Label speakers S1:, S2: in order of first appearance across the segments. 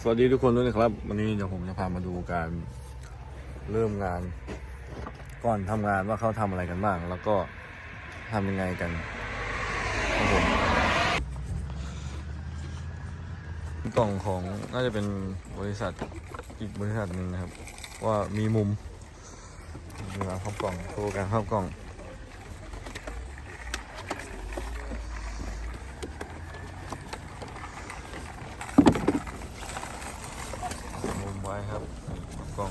S1: สวัสดีทุกคนด้วยนะครับ วันนี้เดี๋ยวผมจะพามาดูการเริ่มงาน ก่อนทำงานว่าเขาทำอะไรกันบ้าง แล้วก็ทำยังไงกันครับผมกล่องของน่าจะเป็นบริษัทอีกบริษัทหนึ่งนะครับ ว่ามีมุมมีกาเข้ากล่องโชว์การเข้ากล่อง มุมไว้ครับกล้อง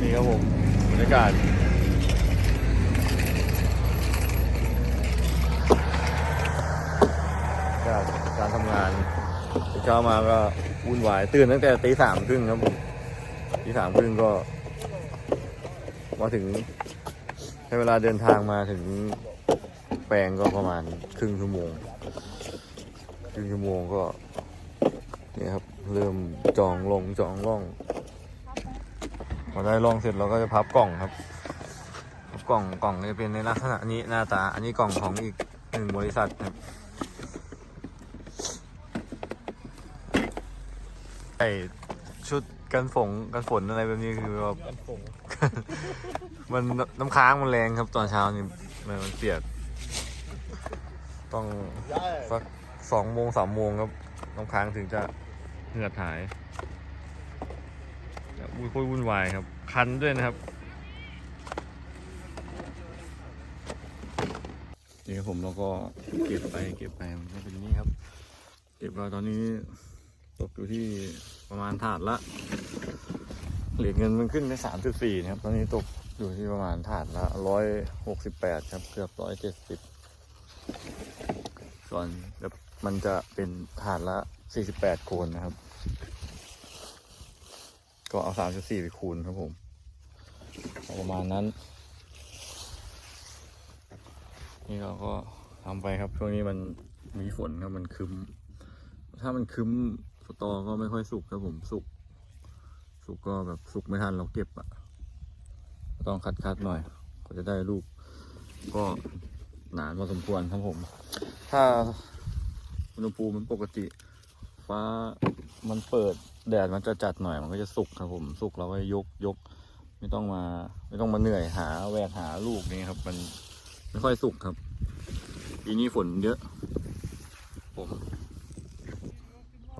S1: นี่ครับผมบรรยากาศ การการทำงานเช้ามาก็วุ่นวายตื่นตั้งแต่ตีสามครึ่งครับผมตีสามครึ่งก็ มาถึงใช้เวลาเดินทางมาถึงแปลงก็ประมาณครึ่งชั่วโมงครึ่งชั่วโมงก็เนี่ยครับ เริ่มจองลงจองล่องพอได้ล่องเสร็จเราก็จะพับกล่องครับกล่องกล่องจะเป็นในลักษณะนี้หน้าตา อันนี้กล่องของอีกหนึ่งบริษัทครับ ไอชุดกันฝงกันฝนอะไรแบบนี้คือแบบ
S2: กันฝง
S1: มันน้ำค้างมันแรงครับตอนเช้านี่มันมันเปียกต้องสักสองโมงสามโมงครับน้ำค้างถึงจะเหงื่อหายแล้ววุ่นโคตรวุ่นวายครับ คันด้วยนะครับนี่ครับผมเราก็เก็บไปเก็บไปมันก็เป็นอย่างนี้ครับ เก็บเราตอนนี้ ตกอยู่ที่ประมาณถาดละเหรียญเงินมันขึ้นไปสามจุดสี่นะครับ ตอนนี้ตกอยู่ที่ประมาณถาดละร้อยหกสิบแปดครับ เกือบร้อยเจ็ดสิบส่วนแบบมันจะเป็นถาดละสี่สิบแปดโคนนะครับ ก็เอาสามจุดสี่ไปคูณครับผมประมาณนั้น นี่เราก็ทำไปครับ ช่วงนี้มันมีฝนครับ มันคึม ถ้ามันคึม สตอก็ไม่ค่อยสุกครับผมสุก สุกก็แบบสุกไม่ทันเราเก็บอะต้องคัดคัดๆหน่อย ก็จะได้ลูก ก็หนานพอสมควรครับผม ถ้าอุณหภูมิมันปกติ ฟ้ามันเปิดแดดมันจะจัดหน่อยมันก็จะสุกครับผม สุกเราก็ยกยก ไม่ต้องมา ไม่ต้องมาเหนื่อยหาแหวกหาลูกนี่ครับ มันไม่ค่อยสุกครับปีนี้ฝนเยอะผม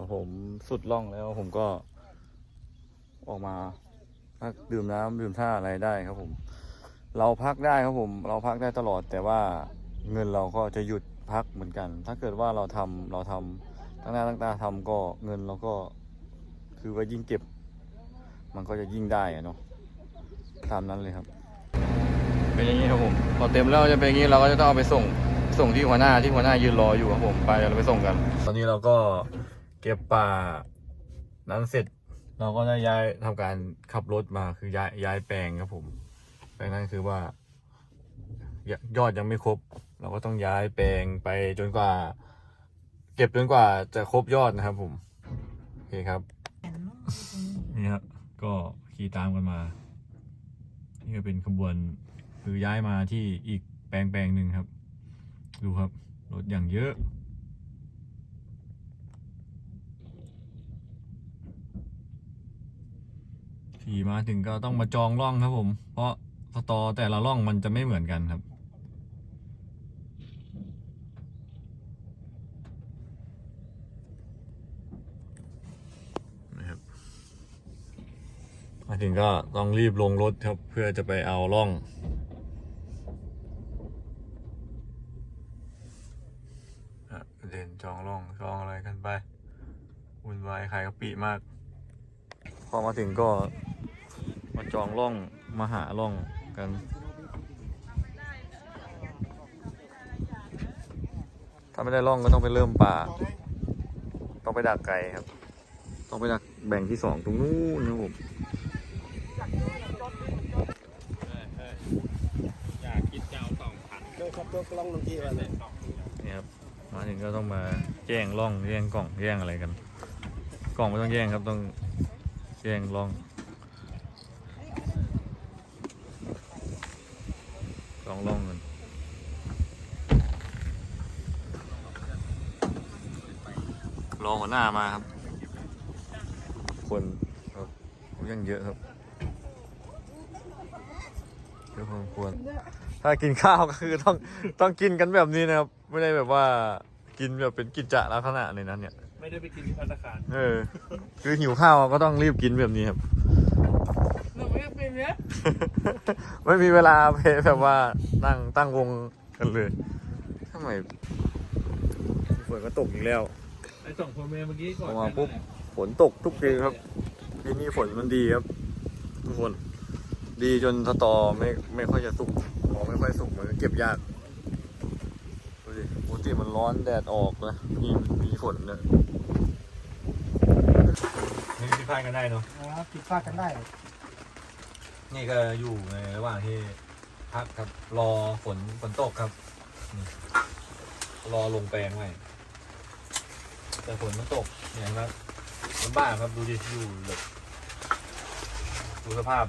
S1: พอผมสุดล่องแล้วผมก็ออกมาพักดื่มน้ำดื่มท่าอะไรได้ครับผม เราพักได้ครับผม เราพักได้ตลอด แต่ว่าเงินเราก็จะหยุดพักเหมือนกัน ถ้าเกิดว่าเราทำเราทำตั้งหน้าตั้งตาทำก็เงินเราก็คือว่ายิ่งเก็บ มันก็จะยิ่งได้อะเนาะตามนั้นเลยครับ เป็นอย่างนี้ครับผมพอเต็มแล้วจะเป็นอย่างนี้เราก็จะต้องเอาไปส่งส่งที่หัวหน้าที่หัวหน้ายืนรออยู่ครับผมไปเดี๋ยวเราไปส่งกัน ตอนนี้เราก็ เก็บป่า นั้นเสร็จ เราก็ได้ย้ายทำการขับรถมาคือย้ายย้ายแปลงครับผมแปลงนั้นคือว่ายยอดยังไม่ครบ เราก็ต้องย้ายแปลงไปจนกว่า เก็บจนกว่าจะครบยอดนะครับ ผมโอเคครับ นี่ครับก็ขี่ตามกันมา นี่ก็เป็นขบวน คือย้ายมาที่อีกแปลงแปลงหนึ่งครับ ดูครับ รถอย่างเยอะ ขี่มาถึงก็ต้องมาจองร่องครับผม เพราะสตอแต่ละร่องมันจะไม่เหมือนกันครับ นะครับมาถึงก็ต้องรีบลงรถครับเพื่อจะไปเอาร่องอะเดินจองร่องจองอะไรกันไปวุ่นวายขายกะปิมาก พอมาถึงก็ มาจองร่องมาหาร่องกัน ถ้าไม่ได้ร่องก็ต้องไปเริ่มป่า ต้องไปดักไก่ครับ ต้องไปดักแบ่งที่สองตรงนู้นนะครับผม
S2: อยากคิดจะเอาสองพัน
S3: เรื่องขับตัวกล้องลงที่ว่าเลย
S1: นี่ครับมาถึงก็ต้องมาแย่งร่องแย่งกล่องแย่งอะไรกัน กล่องไม่ต้องแย่งครับต้องแย่งร่องลองร่องกัน รอหัวหน้ามาครับ คนครับยังเยอะครับเยอะพอสมควร ถ้ากินข้าวก็คือต้องต้องกินกันแบบนี้นะครับ ไม่ได้แบบว่ากินแบบเป็นกิจจะลักษณะในนั้นเนี่ย
S2: ไม่ได้ไปกินที่พัตตาคาร
S1: เออ คือหิวข้าวก็ต้องรีบกินแบบนี้ครับ
S3: หนูไม่อยากเป็นเนี่ย
S1: ไม่มีเวลาไปแบบว่านั่งตั้งวงกันเลยทำไมฝนก็ตกอีกแล้ว
S2: ไอ้สองคนเมย์เมื่อกี้ก่อน
S1: ออกมาปุ๊บฝนตกทุกทีครับปีนี้ฝนมันดีครับ ทุกคน ดีจนสตอไม่ไม่ค่อยจะสุกพอไม่ค่อยสุกมันก็เก็บยากดูดิปกติมันร้อนแดดออกนะนี่มีฝนนะนี่พิพาทกันได้เนาะ
S4: ครับผิดพลาดกันได้
S1: นี่ก็อยู่ในระหว่างที่พักครับรอฝนฝนตกครับนี่รอลงแปลงไว้ แต่ฝนมันตกเนี่ยครับลำบากครับดูดิอยู่แบบดูสภาพ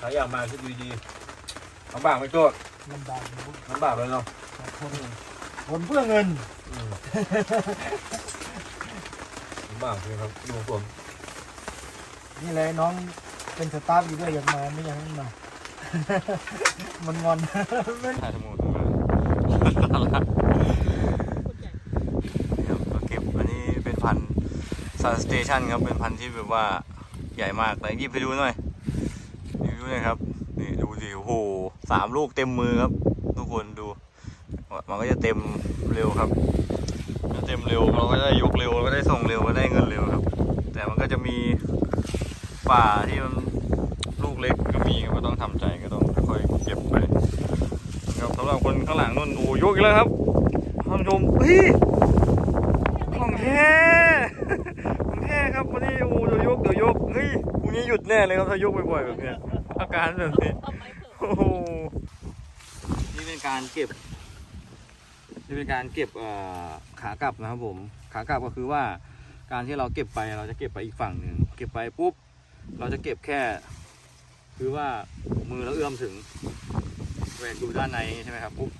S1: ถ้าอยากมาคิดดูดีๆลำบากไหมโจ้
S4: ลำบากอยู่
S1: ลำบากเลยเนาะ
S4: คนคนเพื่อเงิน
S1: อืมลำบากเลยครับดูผม
S4: นี่แหละน้องเป็นสตาฟอยู่ด้วยอยากมาไม่อยากให้มา มันงอน
S1: ถ่ายสมุดมาครับก็เก็บอันนี้เป็นพันซาสเตชันครับ เป็นพันที่แบบว่าใหญ่มากเลยหยิบไปดูหน่อยหยิบดูหน่อยครับ นี่ดูสิโอ้โหสามลูกเต็มมือครับ ทุกคนดู มันก็จะเต็มเร็วครับเต็มเร็วเราก็ได้ยกเร็วเราก็ได้ส่งเร็วก็ได้เงินเร็วครับ แต่มันก็จะมีป่าที่มัน กเล็กก็มีก็ต้องทำใจก็ต้องค่อยเก็บไปครับสำหรับคนข้างหลังนู่นโอ้ยกอีกแล้วครับท่านผู้ชมเฮ้ยของแท้ของแท้ครับวันนี้โอ้เดี๋ยวยกเดี๋ยวยกเฮ้ยพรุ่งนี้หยุดแน่เลยครับถ้ายกบ่อยๆแบบเนี้ยอาการแบบนี้โอ้โหนี่เป็นการเก็บนี่เป็นการเก็บขากลับนะครับผม ขากลับก็คือว่าการที่เราเก็บไปเราจะเก็บไปอีกฝั่งหนึ่งเก็บไปปุ๊บ เราจะเก็บแค่ คือว่ามือเราเอื้อมถึงแหวกดูด้านในใช่ไหมครับปุ๊บ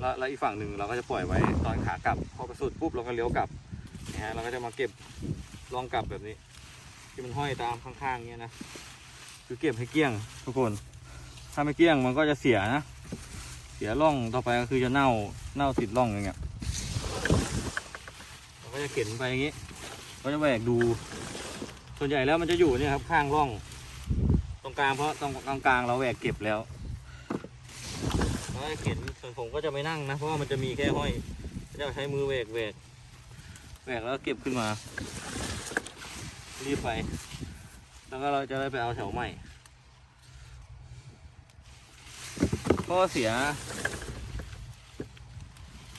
S1: แล้วแล้วอีกฝั่งหนึ่งเราก็จะปล่อยไว้ตอนขากลับพอกระสุดปุ๊บเราก็เลี้ยวกลับนะฮะเราก็จะมาเก็บลองกลับแบบนี้ ที่มันห้อยตามข้างๆเงี้ยนะคือเก็บให้เกี้ยงทุกคน ถ้าไม่เกี้ยงมันก็จะเสียนะ เสียร่องต่อไปก็คือจะเน่าเน่าติดร่องอย่างเงี้ยเราก็จะเข็นไปอย่างงี้ ก็จะแหวกดู ส่วนใหญ่แล้วมันจะอยู่เนี่ยครับข้างร่อง รงกลางเพราะตรงกลางกลางๆเราแหวกเก็บแล้วเราก็จะเข็นส่วนผมก็จะไม่นั่งนะ เพราะว่ามันจะมีแค่ห้อยก็จะใช้มือแหวกแหวกแหวกแล้วก็เก็บขึ้นมา รีบไป แล้วก็เราจะได้ไปเอาแถวใหม่ข้อเสีย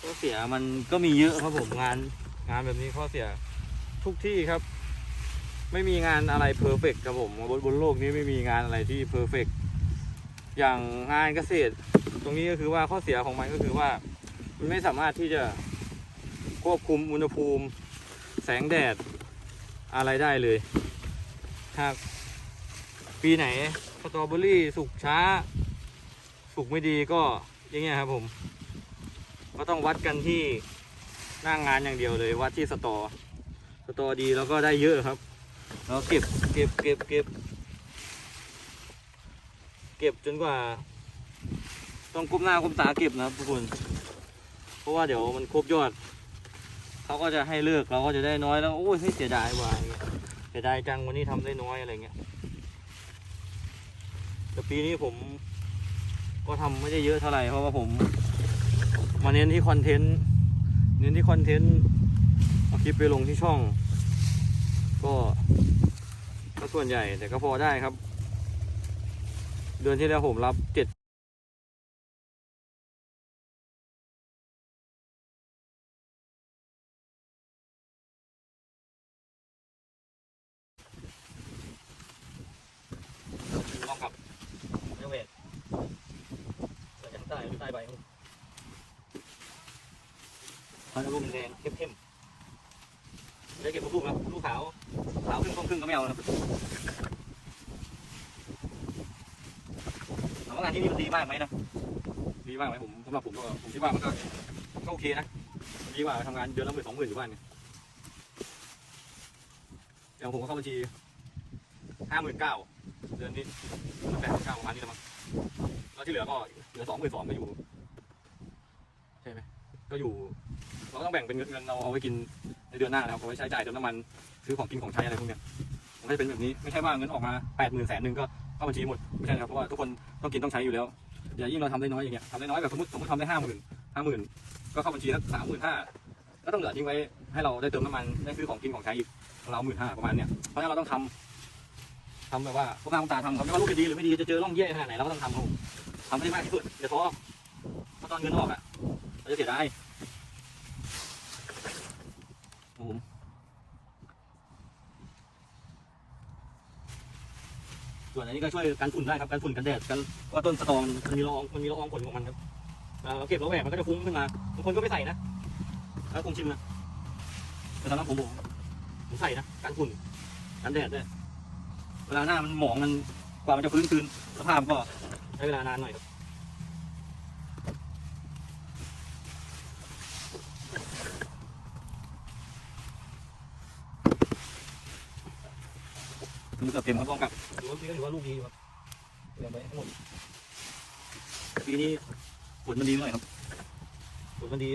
S1: ข้อเสียมันก็มีเยอะครับผมงานงานแบบนี้ข้อเสียทุกที่ครับ ไม่มีงานอะไรเพอร์เฟกครับผมบนบนโลกนี้ไม่มีงานอะไรที่เพอร์เฟกอย่างงานเกษตร ตรงนี้ก็คือว่าข้อเสียของมันก็คือว่า มันไม่สามารถที่จะควบคุมอุณหภูมิ แสงแดดอะไรได้เลยหากปีไหนสตรอเบอรี่สุกช้า สุกไม่ดีก็อย่างเงี้ยครับผม ก็ต้องวัดกันที่หน้างงานอย่างเดียวเลยวัดที่สตอสตอดีแล้วก็ได้เยอะครับ แล้วเก็บเก็บเก็บเก็บ เก็บจนกว่า ต้องก้มหน้าก้มตาเก็บนะครับทุกคน เพราะว่าเดี๋ยวมันครบยอด เขาก็จะให้เลิกเราก็จะได้น้อยแล้วโอ้ยให้เสียดายว่ะเงี้ยเสียดายจังวันนี้ทำได้น้อยอะไรเงี้ยแต่ปีนี้ผมก็ทำไม่ได้เยอะเท่าไหร่เพราะว่าผม มาเน้นที่คอนเทนต์เน้นที่คอนเทนต์เอาคลิปไปลงที่ช่อง ก็ ก็ส่วนใหญ่แต่ก็พอได้ครับ เดือนที่แล้วผมรับเจ็ด
S5: ใต้ใบมันจะรุ่มแดงเข้มๆ ได้เก็บลูกครับลูกขาวขาวครึ่งต้มครึ่งก็ไม่เอานะครับถามว่างานที่นี่มันดีมากไหมนะดีมากไหมผมสำหรับผมก็ผมคิดว่ามันก็ก็โอเคนะดีกว่าทำงานเดือนละหมื่นสองหมื่นอยู่บ้านเนี่ยอย่างผมก็เข้าบัญชีห้าหมื่นเก้าเดือนนี้แปดเก้าประมาณนี้แล้วมั้งแล้วที่เหลือก็เหลือสองหมื่นสองก็อยู่ใช่ไหมก็อยู่เราต้องแบ่งเป็นเงินเงินเราเอาไว้กิน เดือนหน้านะครับเอาไว้ใช้จ่ายเติมน้ำมันซื้อของกินของใช้อะไรพวกเนี้ยมันก็จะเป็นแบบนี้ไม่ใช่ว่าเงินออกมาแปดหมื่นแสนหนึ่งก็เข้าบัญชีหมดไม่ใช่นะครับเพราะว่าทุกคนต้องกินต้องใช้อยู่แล้วอย่ายิ่งเราทำได้น้อยอย่างเงี้ยทำได้น้อยแบบสมมติสมมติทำได้ห้าหมื่นห้าหมื่นก็เข้าบัญชีสักสามหมื่นห้าก็ต้องเหลือทิ้งไว้ให้เราได้เติมน้ำมันได้ซื้อของกินของใช้อีกเราหมื่นห้าประมาณเนี้ยเพราะฉะนั้นเราต้องทำทำแบบว่าพวกงานพวกตาทำครับไม่ว่าลูกจะดีหรือไม่ดีจะเจอร่องแย่ขนาดไหนเราก็ต้องทำครับทำให้ได้มากที่สุดอย่าท้อเพราะตอนเงินออกอะเราจะเสียดาย ผมส่วนอันนี้ก็ช่วยกันฝุ่นได้ครับกันฝุ่นกันแดดกันว่าต้นสตอมันมีละอองมันมีละอองผลของมันครับเราเก็บแล้วแหวกมันก็จะฟุ้งขึ้นมาบางคนก็ไม่ใส่นะแล้วคงชิมนะแต่ตอนนั้นผมผมผมใส่นะกันฝุ่นกันแดดด้วยเวลาหน้ามันหมองมันกว่ามันจะฟื้นคืนสภาพก็ใช้เวลานานหน่อยครับ กือบเต็มครับลองกลับถือว่าพี่ก็ถือว่าลูกดีอยู่ครับเดี๋ยวไปทั้งหมดปีนี้ฝนมันดีหน่อยครับฝนมันดี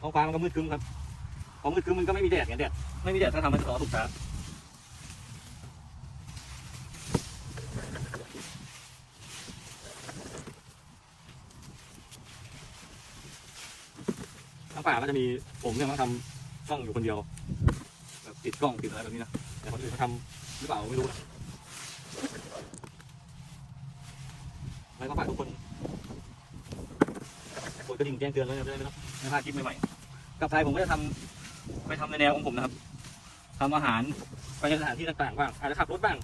S5: ท้องฟ้ามันก็มืดครึ้มครับพอมืดครึ้มมันก็ไม่มีแดดไงแดดไม่มีแดดก็ทำให้สตอสุกช้าทางป่าก็จะมีผมเนี่ยมาทำช่องอยู่คนเดียวแบบติดกล้องติดอะไรแบบนี้นะแต่คนอื่นเขาทำ หรือเปล่าไม่รู้นะแล้วก็ฝากทุกคนกดกระดิ่งแจ้งเตือนไว้นะจะได้ไม่ต้องไม่พลาดคลิปใหม่ๆกับไทยผมก็จะทำไปทำในแนวของผมนะครับทำอาหารไปในสถานที่ต่างๆบ้างอาจจะขับรถบ้าง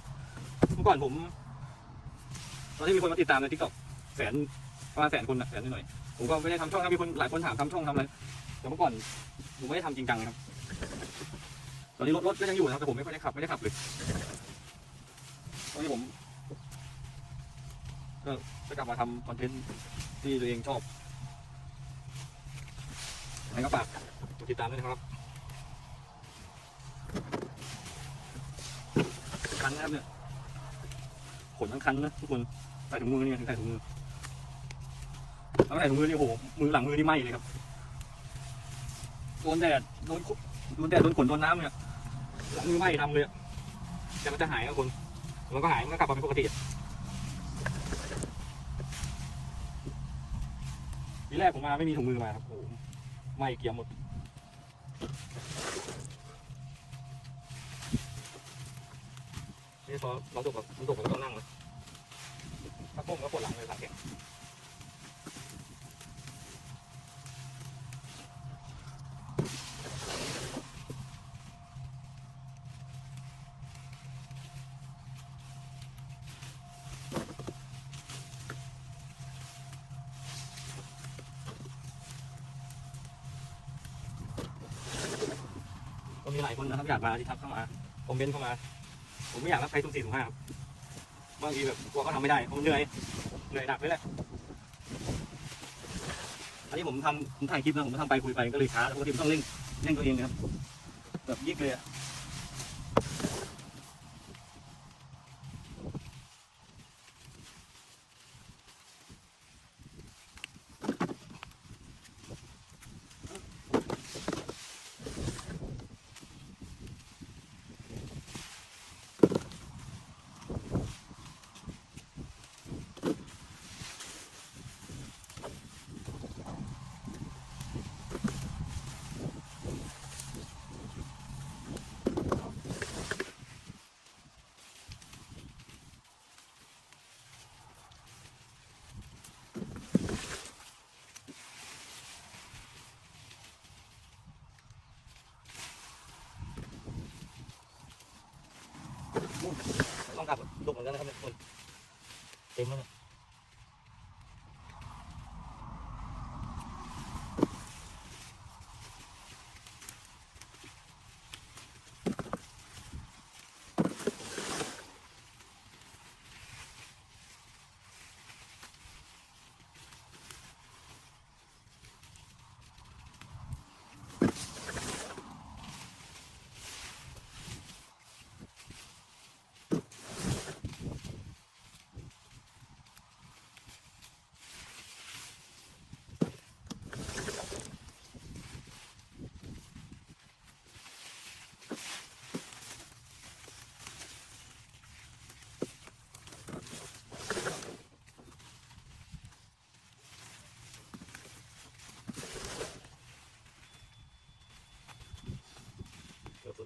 S5: เมื่อก่อนผม ตอนที่มีคนมาติดตามในทิกตอกแสนประมาณแสนคนนะแสนนิดหน่อยๆผมก็ไม่ได้ทำช่องนะมีคนหลายคนถามทำช่องทำอะไรแต่เมื่อก่อนผมไม่ได้ทำจริงจังนะครับ ตอนนี้รถรถก็ยังอยู่นะครับแต่ผมไม่ค่อยได้ขับไม่ได้ขับเลย ตอนนี้ผมก็จะกลับมาทำคอนเทนต์ที่ตัวเองชอบยังไงก็ฝากกดติดตามด้วยนะครับคันนะครับเนี่ยขนทั้งคันนะทุกคนใส่ถุงมือเนี่ยถึงใส่ถุงมือแล้วใส่ถุงมือนี่โหมือหลังมือนี่ไหม้เลยครับโดนแดดโดนโดนแดดโดนขนโดนน้ำเนี่ยหลังมือไหม้ทำเลยแต่มันจะหายครับคน มันก็หายมันก็กลับมาเป็นปกติทีแรกผมมาไม่มีถุงมือมาครับโอ้ไม่เกรียมหมดนี่พอเราตกแบบมันตกมันก็นั่งเลยถ้าก้มก็ปวดหลังเลยขาแข็ง คนนะครับอยากมาที่ทักเข้ามาคอมเมนต์เข้ามา ผมไม่อยากรับใครสุ่มสี่สุ่มห้าครับบางทีแบบกลัวเขาทำไม่ได้ผมเหนื่อยเหนื่อยหนักเลยแหละอันนี้ผมทำผมถ่ายคลิปนะผมทำไปคุยไปก็เลยช้าแล้วปกติผมต้องเร่งเร่งตัวเองนะครับแบบยิกเลยอะ ต้องกลับดุเหมือนกันนะครับเนี่ยคนเต็มแล้วเนี่ย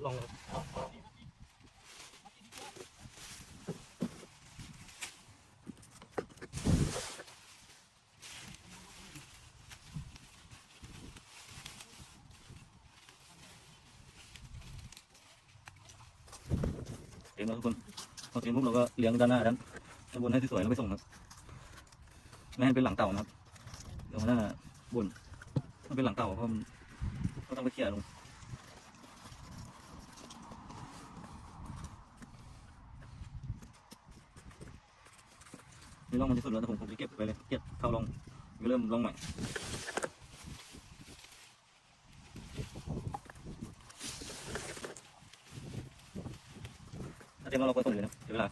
S5: ลองเห็นแล้วทุกคนพอเห็นปุ๊บเราก็เลี้ยงด้านหน้าด้านด้านบนให้สวยๆแล้วไปส่งครับไม่ให้เป็นหลังเต่านะครับเดี๋ยวหน้าบนมันเป็นหลังเต่าเพราะมันก็ต้องไปเคลียร์ลง นี่ร่องมันจะสุดแล้วแต่ผมผมจะเก็บไปเลยเก็บเข้าร่องก็เริ่มร่องใหม่ถ้าเต็มแล้วเราก็ส่งเลยนะเสียเวลา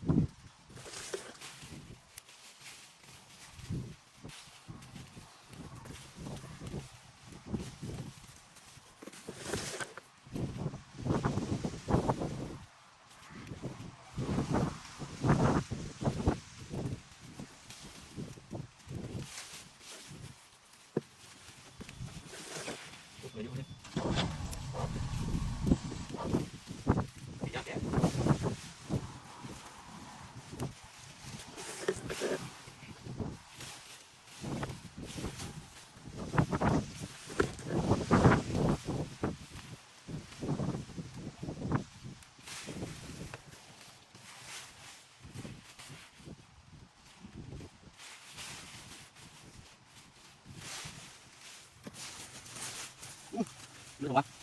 S5: เรื่องวะ